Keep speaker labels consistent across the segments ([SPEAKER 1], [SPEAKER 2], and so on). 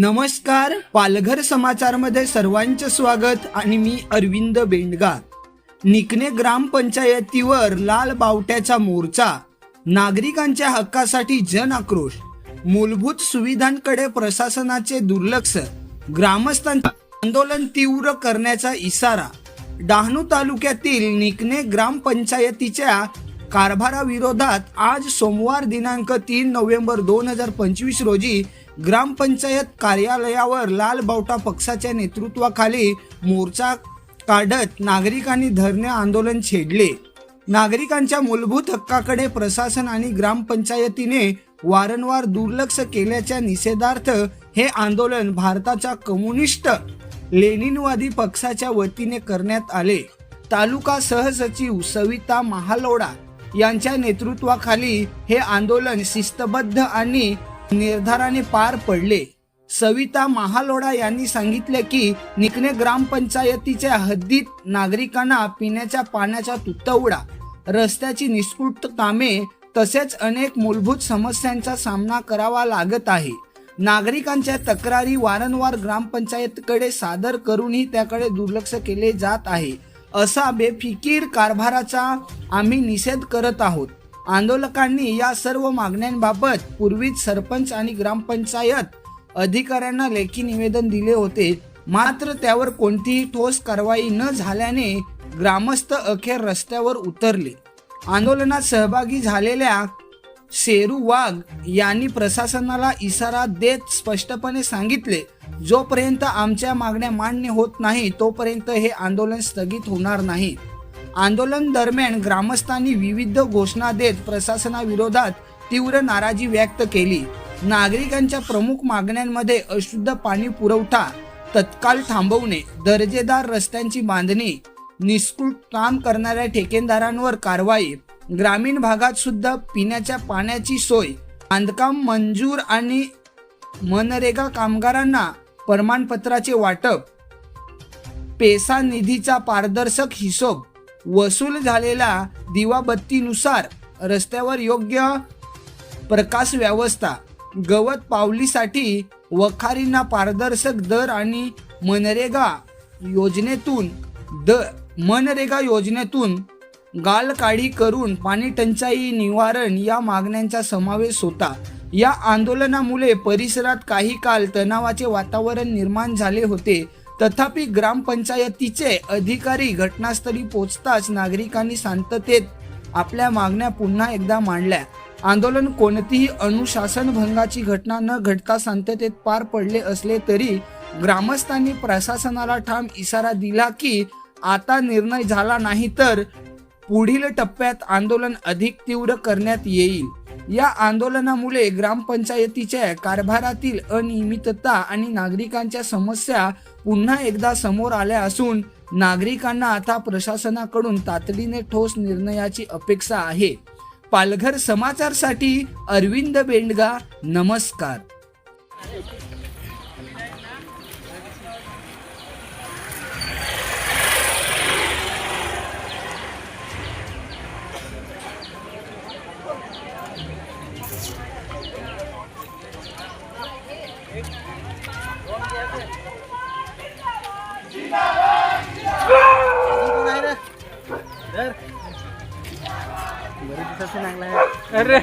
[SPEAKER 1] नमस्कार पालघर समाचारमध्ये सर्वांचे स्वागत आणि मी अरविंद बेंडगा निकने ग्रामपंचायतीवर लाल बावट्याचा मोर्चा. नागरिकांच्या हक्कासाठी जन आक्रोश. मूलभूत सुविधांकडे प्रशासनाचे दुर्लक्ष. ग्रामस्थांचे आंदोलन तीव्र करण्याचा इशारा. डहाणू तालुक्यातील निकने ग्रामपंचायतीच्या कारभाराविरोधात आज सोमवार दिनांक तीन नोव्हेंबर दोन हजार पंचवीस रोजी ग्रामपंचायत कार्यालयावर लाल बावटा पक्षाच्या नेतृत्वाखाली मोर्चा काढत नागरिकांनी धरणे आंदोलन छेडले. नागरिकांच्या मूलभूत हक्काकडे प्रशासन आणि ग्रामपंचायतीने वारंवार दुर्लक्ष केल्याच्या निषेधार्थ हे आंदोलन भारताच्या कम्युनिस्ट लेनिनवादी पक्षाच्या वतीने करण्यात आले. तालुका सहसचिव सविता महालोडा यांच्या नेतृत्वाखाली हे आंदोलन शिस्तबद्ध आणि निर्धाराने पार पडले. सविता महालोडा यांनी सांगितले की निकने ग्रामपंचायतीच्या हद्दीत नागरिकांना पिण्याच्या पाण्याचा तुटवडा रस्त्याची निष्कृत कामे तसेच अनेक मूलभूत समस्यांचा सामना करावा लागत आहे. नागरिकांच्या तक्रारी वारंवार ग्रामपंचायतकडे सादर करूनही त्याकडे दुर्लक्ष केले जात आहे. असा बेफिकीर कारभाराचा आम्ही निषेध करत आहोत. आंदोलकांनी या सर्व मागण्यांबाबत पूर्वीच सरपंच आणि ग्रामपंचायत अधिकाऱ्यांना लेखी निवेदन दिले होते. मात्र त्यावर कोणतीही ठोस कारवाई न झाल्याने ग्रामस्थ अखेर रस्त्यावर उतरले. आंदोलनात सहभागी झालेल्या शेरू वाघ यांनी प्रशासनाला इशारा देत स्पष्टपणे सांगितले जोपर्यंत आमच्या मागण्या मान्य होत नाही तोपर्यंत हे आंदोलन स्थगित होणार नाही. आंदोलन दरम्यान ग्रामस्थांनी विविध घोषणा देत प्रशासनाविरोधात तीव्र नाराजी व्यक्त केली. नागरिकांच्या प्रमुख मागण्यांमध्ये अशुद्ध पाणी पुरवठा तत्काळ थांबवणे दर्जेदार रस्त्यांची बांधणी निष्कृत काम करणाऱ्या ठेकेदारांवर कारवाई ग्रामीण भागात सुद्धा पिण्याच्या पाण्याची सोय बांधकाम मंजूर आणि मनरेगा कामगारांना प्रमाणपत्राचे वाटप पेसा निधीचा पारदर्शक हिशोब वसूल झालेल्या दिवाबत्तीनुसार रस्त्यावर योग्य प्रकाश व्यवस्था. गवत पावलीसाठी वखारींना पारदर्शक दर आणि मनरेगा योजनेतून द मनरेगा योजनेतून गालकाढी करून पाणी टंचाई निवारण या मागण्यांचा समावेश होता. या आंदोलनामुळे परिसरात काही काळ तणावाचे वातावरण निर्माण झाले होते. तथापि ग्रामपंचायतीचे अधिकारी घटनास्थळी पोहोचताच नागरिकांनी शांततेत आपल्या मागण्या पुन्हा एकदा मांडल्या. आंदोलन कोणतीही अनुशासन भंगाची घटना न घडता शांततेत पार पडले असले तरी ग्रामस्थांनी प्रशासनाला ठाम इशारा दिला की आता निर्णय झाला नाही तर पुढील टप्प्यात आंदोलन अधिक तीव्र करण्यात येईल. या आंदोलनामुळे ग्रामपंचायतीच्या कारभारातील अनियमितता आणि नागरिकांच्या समस्या पुन्हा एकदा समोर आल्या असून नागरिकांना आता प्रशासनाकडून तातडीने ठोस निर्णयाची अपेक्षा आहे. पालघर समाचारसाठी अरविंद बेंडगा नमस्कार.
[SPEAKER 2] ಚೆನ್ನಾಗಲ್ಲ ಅರೆ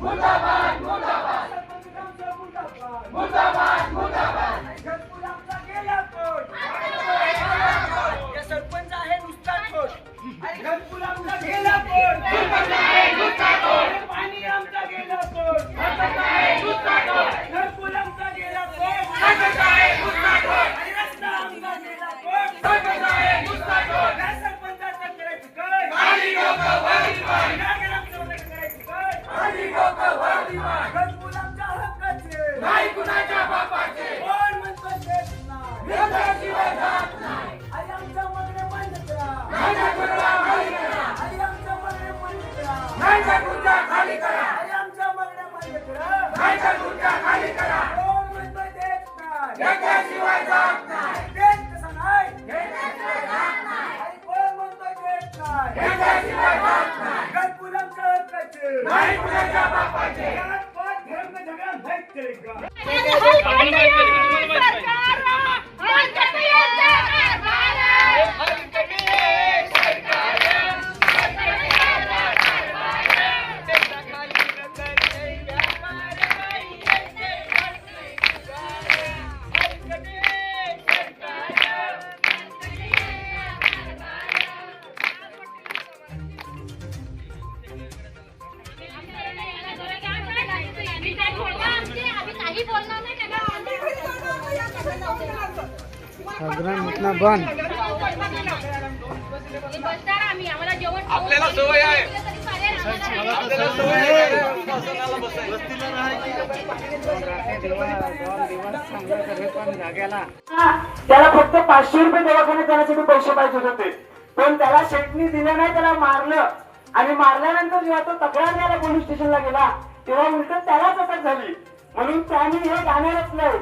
[SPEAKER 2] Mutabai, Mutabai. Mutabai. का?
[SPEAKER 3] काही आम्ही आम्हाला जेवण आपल्याला सवय आहे.
[SPEAKER 4] त्याला फक्त पाचशे रुपये दवाखान्यात जाण्यासाठी पैसे पाहिजे होते. पण त्याला शेटनी दिले नाही त्याला मारलं. आणि मारल्यानंतर जेव्हा तो तक्रार द्यायला पोलीस स्टेशनला गेला तेव्हा उलट त्यालाच अटक झाली. म्हणून त्यांनी हे गाणं रचलंय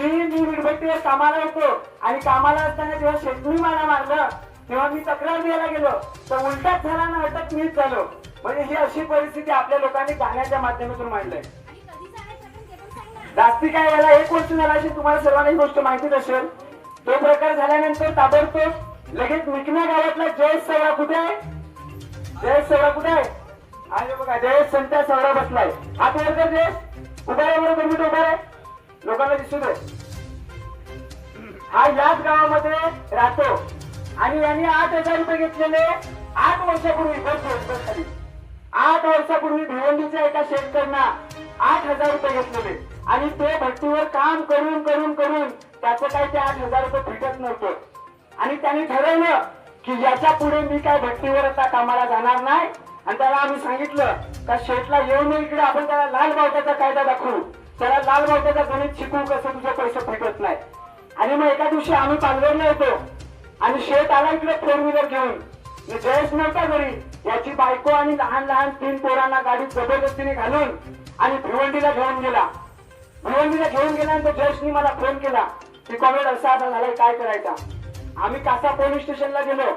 [SPEAKER 4] की मी विडभट्टीवर कामाला होतो आणि कामाला असताना जेव्हा शेतकरी मला मारलं तेव्हा मी तक्रार द्यायला गेलो. तर उलटाच झाला ना अटक मीच झालो. म्हणजे ही अशी परिस्थिती आपल्या लोकांनी गाण्याच्या माध्यमातून मांडलंय. जास्ती काय याला एक गोष्ट झाला अशी तुम्हाला सर्वांना ही गोष्ट माहितीच असेल. तो प्रकार झाल्यानंतर ताबडतोब लगेच मिकना गावातला जयेश सवरा कुठे आहे? जयेश सवरा कुठे आहे? आहे बघा जयेश संत्या सवरा बसलाय. हात वर कर जयेश. लोकांना दिसू हा याच गावामध्ये राहतो. आणि यांनी आठ हजार रुपये घेतलेले आठ वर्षापूर्वी बस खाली. आठ वर्षापूर्वी भिवंडीच्या एका शेतकऱ्यांना आठ हजार रुपये घेतलेले. आणि ते भट्टीवर काम करून करून करून त्याचं काय ते आठ हजार रुपये भेटत नव्हतं. आणि त्यांनी ठरवलं की याच्यापुढे मी काय भट्टीवर आता कामाला जाणार नाही. आणि त्याला आम्ही सांगितलं का शेतला येऊन इकडे आपण त्याला लाल बावट्याचा कायदा दाखवू. त्याला लाल बावट्याचा गणित शिकू कसं तुझे पैसे भेटत नाही. आणि मग एका दिवशी आम्ही पालघरला येतो. आणि शेत आला इकडे फोर व्हीलर घेऊन. मी जयेश नव्हता घरी. याची बायको आणि लहान लहान तीन पोरांना गाडीत जबरदस्तीने घालून आणि भिवंडीला घेऊन गेला. भिवंडीला घेऊन गेल्यानंतर जयेशनी मला फोन केला. की कॉमेड असा आता झालाय काय करायचा? आम्ही कासा पोलीस स्टेशनला गेलो.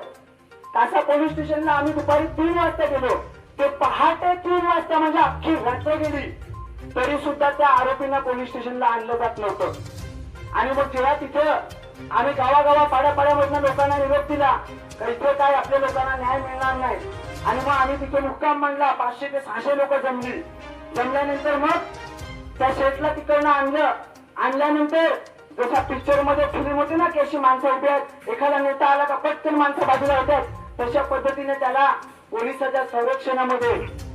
[SPEAKER 4] कासा पोलीस स्टेशनला आम्ही दुपारी तीन वाजता गेलो. ते पहाटे तीन वाजता म्हणजे अख्खी रात्र गेली. तरी सुद्धा त्या आरोपींना पोलीस स्टेशनला आणलं जात नव्हतं. आणि मग जेव्हा तिथं आम्ही गावागावा पाड्यापाड्यामधनं लोकांना निरोप दिला तर इथे काय आपल्या लोकांना न्याय मिळणार नाही? आणि मग आम्ही तिथे मुक्काम मांडला पाचशे ते सहाशे लोक जमली. जमल्यानंतर मग त्या शेतला तिकडनं आणलं. आणल्यानंतर जशा पिक्चरमध्ये फिल्म होती ना की अशी माणसं उभी आहेत एखादा नेता आला का पटकन माणसं बाजूला होतात तशा पद्धतीने त्याला पोलिसाच्या संरक्षणामध्ये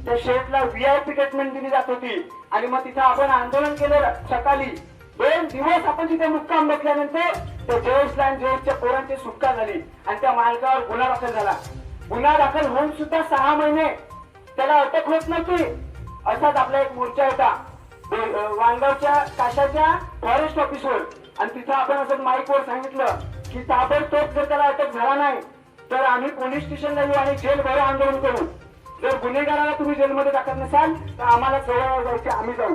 [SPEAKER 4] त्या शेतला व्हीआयपी ट्रीटमेंट दिली जात होती. आणि मग तिथं आपण आंदोलन केलं सकाळी. दोन दिवस आपण तिथे मुक्काम बसल्यानंतर त्या जयेशला आणि पोरांची सुटका झाली. आणि त्या मालकावर गुन्हा दाखल झाला. गुन्हा दाखल होऊन सुद्धा सहा महिने त्याला अटक होत नव्हती. असाच आपला एक मोर्चा होता. वांगावच्या काशाच्या फॉरेस्ट ऑफिसवर आणि तिथं आपण असं माईकवर सांगितलं की ताबडतोब जर त्याला अटक झाला नाही तर आम्ही पोलीस स्टेशनला येऊ आणि जेल भरो आंदोलन करू. जर गुन्हेगाराला तुम्ही जेलमध्ये टाकत नसाल तर आम्हाला सोळा जायची आम्ही जाऊ.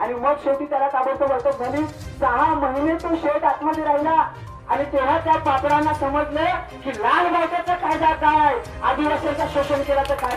[SPEAKER 4] आणि मग शेवटी त्याला ताबडतोब अटक झाली. सहा महिने तो शेत आतमध्ये राहिला. आणि तेव्हा त्या पापडांना समजलं की लाल बावट्याचा कायदा काय आदिवासींचा शोषण केल्याचं काय